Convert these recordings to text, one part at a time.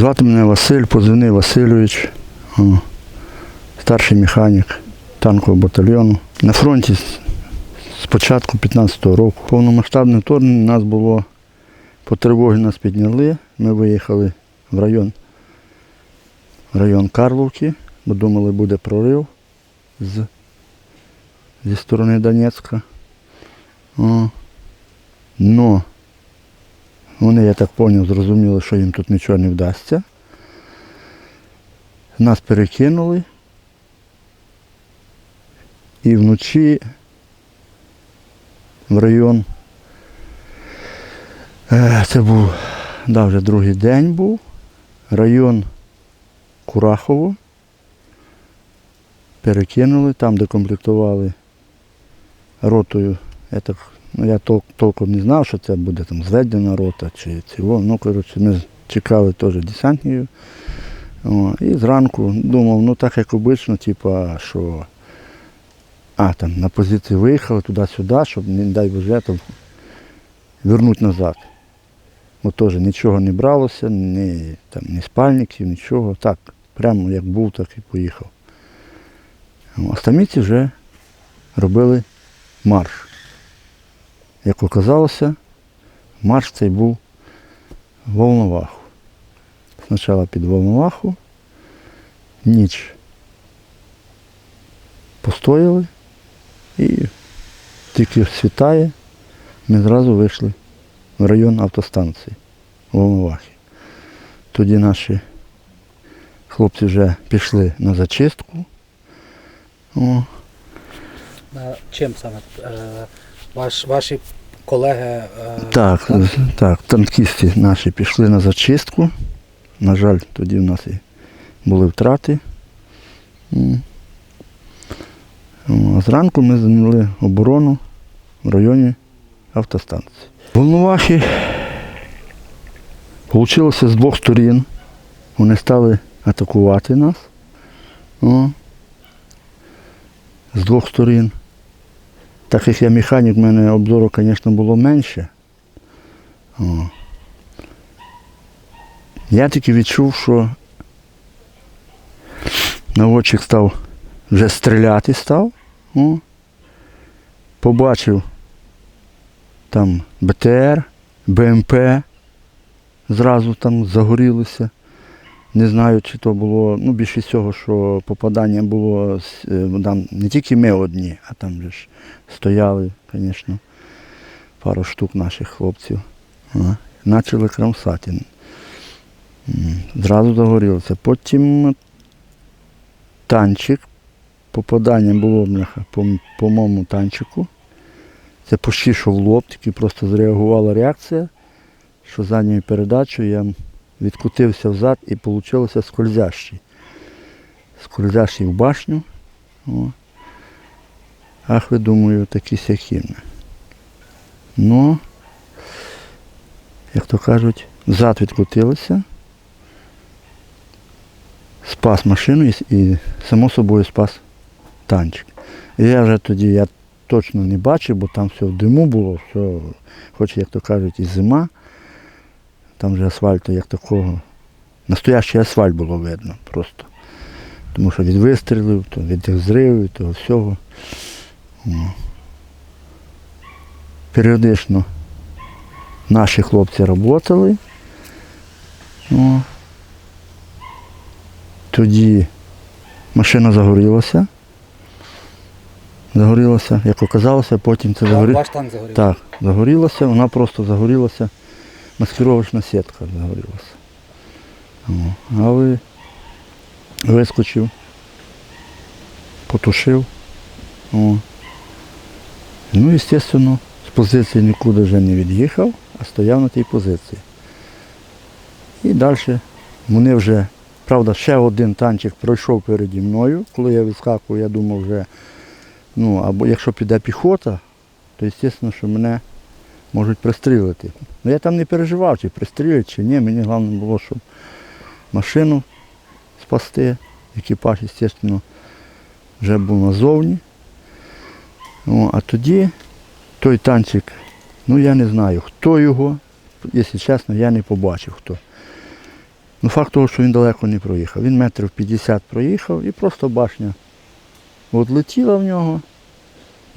Звати мене Василь, позивний Васильович, старший механік танкового батальйону. На фронті з- початку 15-го року. Повномасштабне вторгнення нас було по тривогі нас підняли. Ми виїхали в район, район Карловки, бо думали, буде прорив з, зі сторони Донецька. Но вони, я так зрозумів, зрозуміли, що їм тут нічого не вдасться. Нас перекинули. І вночі в район. е, Це був, да, вже другий день був. Район Курахово. Перекинули, там докомплектували ротою. Я так Ну, я тол- толком не знав, що це буде там зведена рота чи цього. Ну, коротше, ми чекали теж десантнію. О, і зранку думав, ну так як обично, типа, що а, там на позиції виїхали туди-сюди, щоб, не дай Боже, там, вернути назад. Бо теж нічого не бралося, ні, там, ні спальників, нічого. Так, прямо як був, так і поїхав. Остаміці вже робили марш. Як оказалося, марш цей був Волноваху. Спочатку під Волноваху, ніч постояли і тільки світає, ми зразу вийшли в район автостанції Волновахи. Тоді наші хлопці вже пішли на зачистку. О, чим саме? Ваш, ваші колеги. е, Так, так? так, танкісти наші пішли на зачистку. На жаль, тоді в нас і були втрати. А зранку ми зайняли оборону в районі автостанції. Волновахи вийшло з двох сторін. Вони стали атакувати нас. О. З двох сторін. Так як я механік, в мене обзору, звісно, було менше. О. Я тільки відчув, що наводчик став вже стріляти став. О. Побачив там БТР, БМП, зразу там загорілися. Не знаю, чи то було, ну більше всього, що попадання було е, там не тільки ми одні, а там же ж стояли, звісно, пару штук наших хлопців. Почали кромсати. Зразу загорілося. Потім танчик. Попадання було бляха, по, по моєму танчику. Це почти що в лоб, тільки просто зреагувала реакція, що задньою передачею я відкотився взад і вийшло скользящий. Скользящий в башню. О. Ах, ви думаю, такі сякі. Ну, як то кажуть, зад відкотилися, спас машину і само собою спас танчик. І я вже тоді я точно не бачив, бо там все в диму було, все, хоч, як то кажуть, і зима. Там же асфальту як такого. Настоящий асфальт було видно просто. Тому що від вистрілів, то від зривів, того всього. Періодично наші хлопці працювали. Тоді машина загорілася. Загорілася, як оказалося, потім це загорілося. Ваш танк загорів. Так, загорілася, вона просто загорілася, маскировочна сітка загорілася. Але вискочив, потушив. О. Ну, звісно, з позиції нікуди вже не від'їхав, а стояв на тій позиції. І далі вони вже, правда, ще один танчик пройшов переді мною. Коли я відскакував, я думав вже, ну, або якщо піде піхота, то звісно, що мене можуть пристрілити. Ну я там не переживав, чи пристрілять, чи ні. Мені головне було, щоб машину спасти. Екіпаж, звісно, вже був назовні. О, а тоді той танчик, ну я не знаю, хто його, якщо чесно, я не побачив хто. Ну, факт того, що він далеко не проїхав. Він метрів 50 проїхав і просто башня от летіла в нього.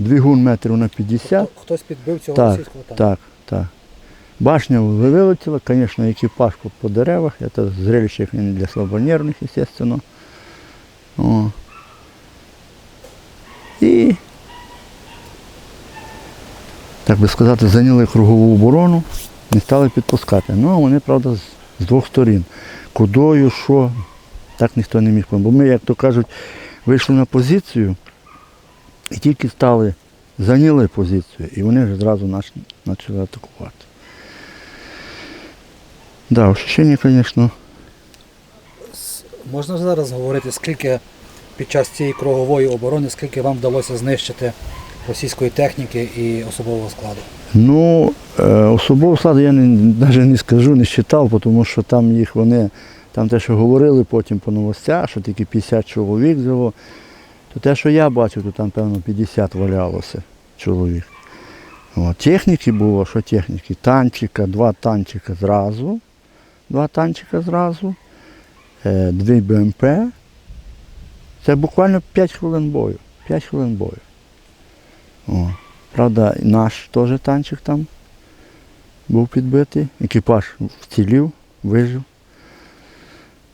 Двигун метрів на 50. Хто- Хтось підбив цього Так, російського танка. Так, так. Башня вилетіла, звісно, екіпаж по, по деревах. Це зрелище не для слабонервних, звісно. О. І, так би сказати, зайняли кругову оборону, не стали підпускати. Ну, вони, правда, з, з двох сторін. Кудою, що, так ніхто не міг. Бо ми, як то кажуть, вийшли на позицію і тільки стали, зайняли позицію, і вони ж зразу почали атакувати. Да, ощущення, звісно, Можна зараз говорити, скільки під час цієї кругової оборони, скільки вам вдалося знищити російської техніки і особового складу? Ну, е, особового складу я не, навіть не скажу, не вважав, тому що там їх вони, там те, що говорили потім по новостях, що тільки 50 чоловік взяло, то те, що я бачив, то там, певно, 50 валялося чоловік. От. Техніки було, що техніки? Танчика, два танчика зразу, два танчика зразу, е, дві БМП. Це буквально 5 хвилин бою. 5 хвилин бою. О. Правда, наш теж танчик там був підбитий. Екіпаж вцілів, вижив.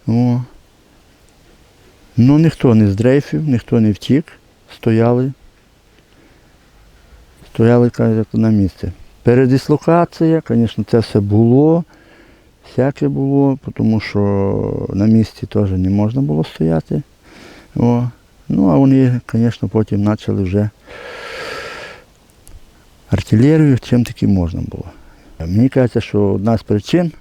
О. Ну ніхто не здрейфів, ніхто не втік. Стояли. Стояли каже, на місці. Передислокація, звісно, це все було. Всяке було, тому що на місці теж не можна було стояти. О. Ну, а вони, звісно, потім почали вже артилерію, чим таки можна було. Мені кажеться, що одна з причин,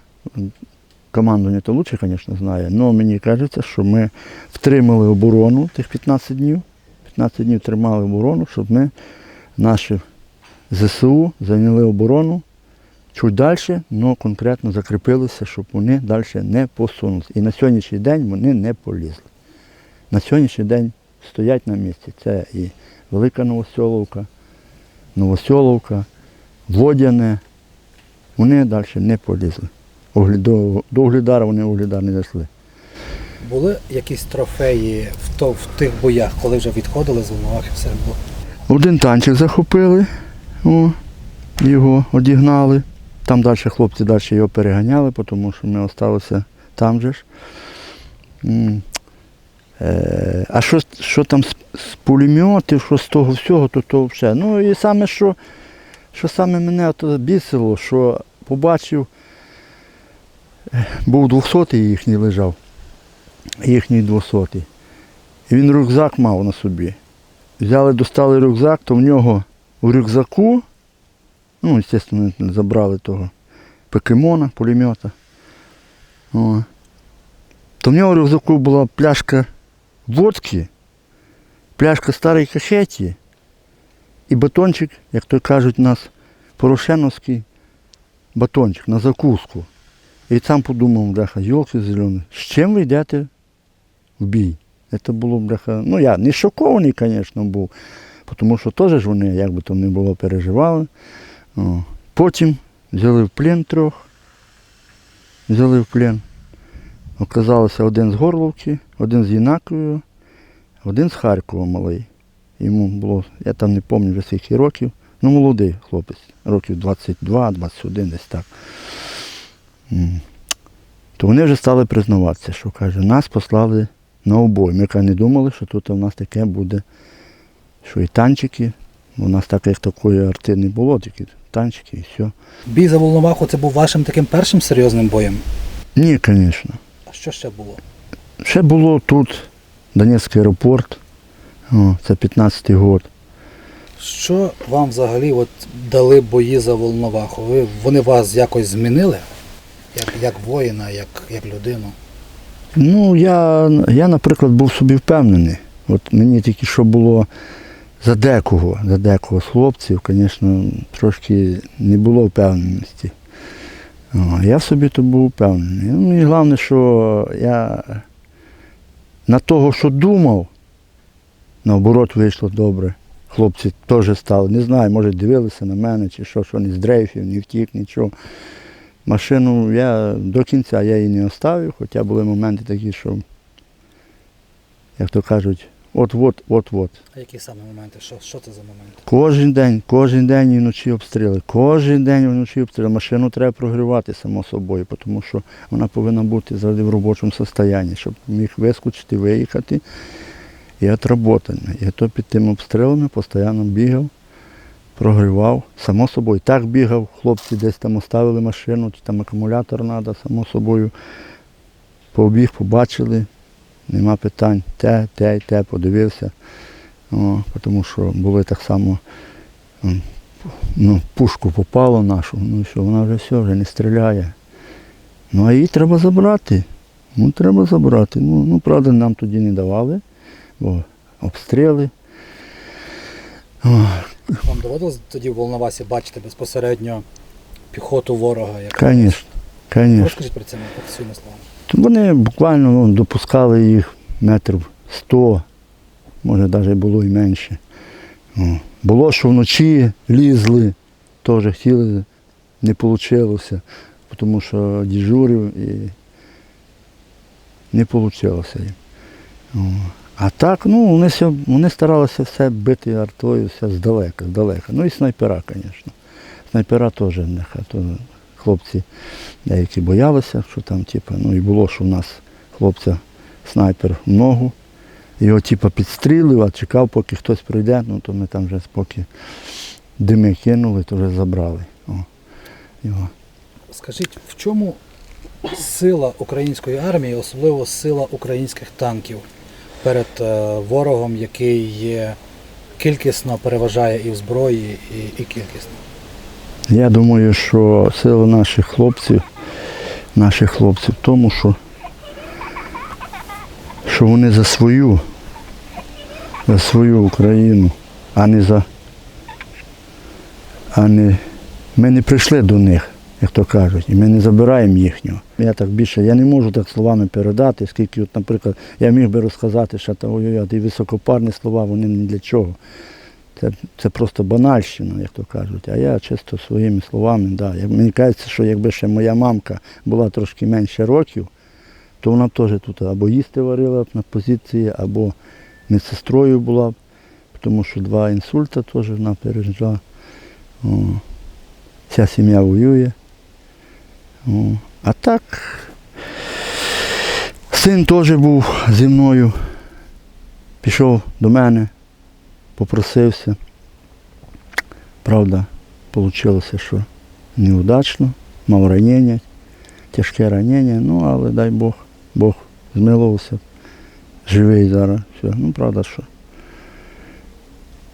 команду не то лучше, звісно, знає, але мені кажеться, що ми втримали оборону тих 15 днів. 15 днів тримали оборону, щоб ми наші ЗСУ зайняли оборону чуть далі, але конкретно закріпилися, щоб вони далі не посунулися. І на сьогоднішній день вони не полізли. На сьогоднішній день стоять на місці. Це і Велика Новосьоловка, Новосьоловка, Водяне. Вони далі не полізли. До, Углідара вони Углідар не дійшли. Були якісь трофеї в, то, в тих боях, коли вже відходили з Волновахи все було? Один танчик захопили, о, його одігнали. Там далі хлопці далі його переганяли, тому що ми залишилися там же ж. Е, а що, що там з, з пулеметів, що з того всього, то то все. Ну і саме, що, що саме мене то бісило, що побачив, був 200 їхній лежав, їхній 200 І він рюкзак мав на собі. Взяли, достали рюкзак, то в нього у рюкзаку, ну, звісно, забрали того покемона, пулемета. О. То в нього в рюкзаку була пляшка водки, пляшка старої кахеті і батончик, як то кажуть у нас, порошеновський батончик на закуску. І сам подумав, бляха, йолки зелені, з чим ви йдете в бій? Це було, бляха, ну я не шокований, звісно, був, тому що теж вони, як би там не було, переживали. О. Потім взяли в плен трьох, взяли в плен. Оказалося один з Горловки, один з Єнакової, один з Харкова малий. Йому було, я там не пам'ятаю скільки років, ну молодий хлопець, років 22, 21, десь так. То вони вже стали признаватися, що каже, нас послали на обой. Ми каже, не думали, що тут у нас таке буде, що і танчики. У нас так як такої арти не було, тільки танчики і все. Бій за Волноваху це був вашим таким першим серйозним боєм. Ні, звісно. А що ще було? Ще було тут Донецький аеропорт, о, це 15-й год. Що вам взагалі от дали бої за Волноваху? Ви, вони вас якось змінили? Як, як воїна, як, як людину? Ну, я, я, наприклад, був собі впевнений. От мені тільки що було за декого, за декого з хлопців, звісно, трошки не було впевненості. Я в собі то був впевнений. Ну, і головне, що я на того, що думав, наоборот, вийшло добре. Хлопці теж стали, не знаю, може дивилися на мене, чи що, що не здрейфів, не втік, нічого. Машину я до кінця я її не оставив, хоча були моменти такі, що, як то кажуть, от-от, от-от. А які саме моменти? Що, що це за моменти? Кожен день, кожен день і вночі обстріли. Кожен день і вночі обстріли. Машину треба прогрівати, само собою, тому що вона повинна бути завжди в робочому стані, щоб міг вискочити, виїхати і отработана. І то під тими обстрілами постійно бігав, прогрівав. Само собою так бігав, хлопці десь там оставили машину, чи там акумулятор треба, само собою. Побіг, побачили, нема питань. Те, те, те, подивився. О, тому що були так само, ну, пушку попало нашу, ну що, вона вже все, вже не стріляє. Ну а її треба забрати. Ну, треба забрати. Ну, ну правда, нам тоді не давали, бо обстріли. Вам доводилось тоді в Волновасі бачити безпосередньо піхоту ворога? Яка... Звісно, звісно. Розкажіть про це на своїми словами. Вони буквально ну, допускали їх метрів 100, може навіть було і менше. Було, що вночі лізли, теж хотіли, не вийшло, тому що дежурив і не вийшло їм. А так, ну, вони, все, вони старалися все бити артою, все здалека, здалека. Ну і снайпера, звісно. Снайпера теж нехай. Хлопці деякі боялися, що там, типу, ну і було, що в нас хлопця снайпер в ногу. Його типу, підстрілив, а чекав, поки хтось прийде, ну то ми там вже поки дими кинули, то вже забрали. О, його. Скажіть, в чому сила української армії, особливо сила українських танків перед е, ворогом, який є кількісно переважає і в зброї, і, і кількісно? Я думаю, що сила наших хлопців, наших хлопців в тому, що, що вони за свою, за свою Україну, а не за. А не, ми не прийшли до них, як то кажуть, і ми не забираємо їхнього. Я так більше, я не можу так словами передати, скільки, от, наприклад, я міг би розказати, що та, ой-ой, ті високопарні слова, вони ні для чого. Це, це просто банальщина, як то кажуть. А я чисто своїми словами, да. Мені кажеться, що якби ще моя мамка була трошки менше років, то вона б теж тут або їсти варила б на позиції, або медсестрою була б, тому що два інсульта теж вона пережила. О. Вся сім'я воює. А так, син теж був зі мною, пішов до мене попросився. Правда, вийшло, що неудачно, мав ранення, тяжке ранення, ну але дай Бог, Бог змилувався, живий зараз. Все. Ну, правда, що.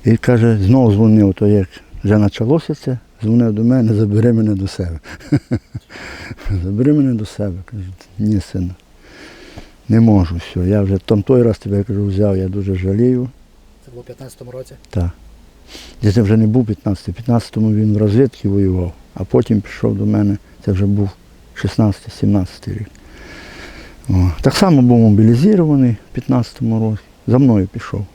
І каже, знову дзвонив, то як вже почалося це, дзвонив до мене, забери мене до себе. забери мене до себе. Каже, ні, сину, не можу, все. Я вже там той раз тебе кажу, взяв, я дуже жалію. Це було в 15-му році. Так. Я це вже не був 15 В 15-му він в розвідці воював, а потім пішов до мене, це вже був 16-17 рік. О. Так само був мобілізований в 15-му році, за мною пішов.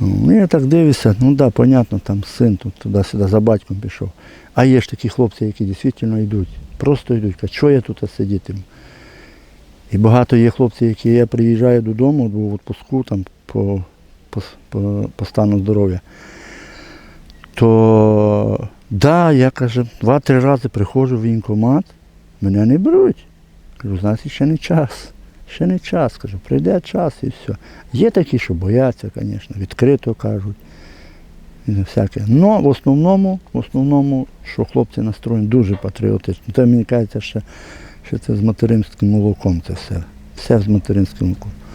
Ну, я так дивлюся, ну да, понятно, там син тут туди-сюди за батьком пішов. А є ж такі хлопці, які дійсно йдуть, просто йдуть, кажуть, що я тут сидітиму. І багато є хлопців, які я приїжджаю додому, був в відпуску там по по, по, по стану здоров'я, то да, я каже, два-три рази приходжу в воєнкомат, мене не беруть. Кажу, значить, ще не час. Ще не час. Кажу, прийде час і все. Є такі, що бояться, звісно, відкрито кажуть. І всяке. Но в основному, в основному, що хлопці настроєні дуже патріотично. Це мені кажеться, що, що це з материнським молоком це все. Все з материнським молоком.